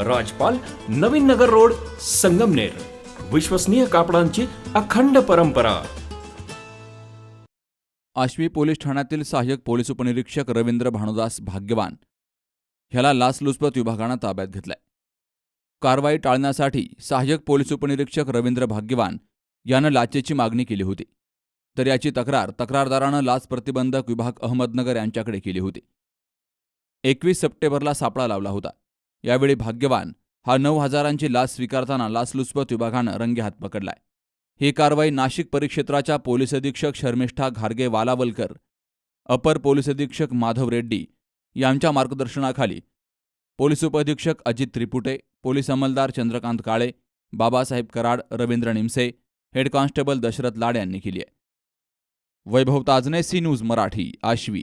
राजपाल Navin Nagar road Sangamner. विश्वसनीय कापडांची अखंड परंपरा. आश्वी पोलीस ठाण्यातील सहाय्यक पोलीस उपनिरीक्षक रवींद्र भानुदास भाग्यवान ह्याला लाचलुचपत विभागानं ताब्यात घेतलाय. कारवाई टाळण्यासाठी सहाय्यक पोलीस उपनिरीक्षक रवींद्र भाग्यवान यानं लाचेची मागणी केली होती. तर याची तक्रार तक्रारदारानं लाच प्रतिबंधक विभाग अहमदनगर यांच्याकडे केली होती. एकवीस सप्टेंबरला सापळा लावला होता. यावेळी भाग्यवान हा नऊ हजारांची लाच स्वीकारताना लाचलुचपत विभागानं रंगेहात पकडलाय. ही कारवाई नाशिक परिक्षेत्राच्या पोलीस अधीक्षक शर्मिष्ठा घारगे वालावलकर अपर पोलीस अधीक्षक माधव रेड्डी यांच्या मार्गदर्शनाखाली पोलीस उपअधीक्षक अजित त्रिपुटे पोलीस अंमलदार चंद्रकांत काळे बाबासाहेब कराड रवींद्र निमसे हेड कॉन्स्टेबल दशरथ लाड यांनी केली आहे. Vaibhav Tajne C news Marathi Ashwi.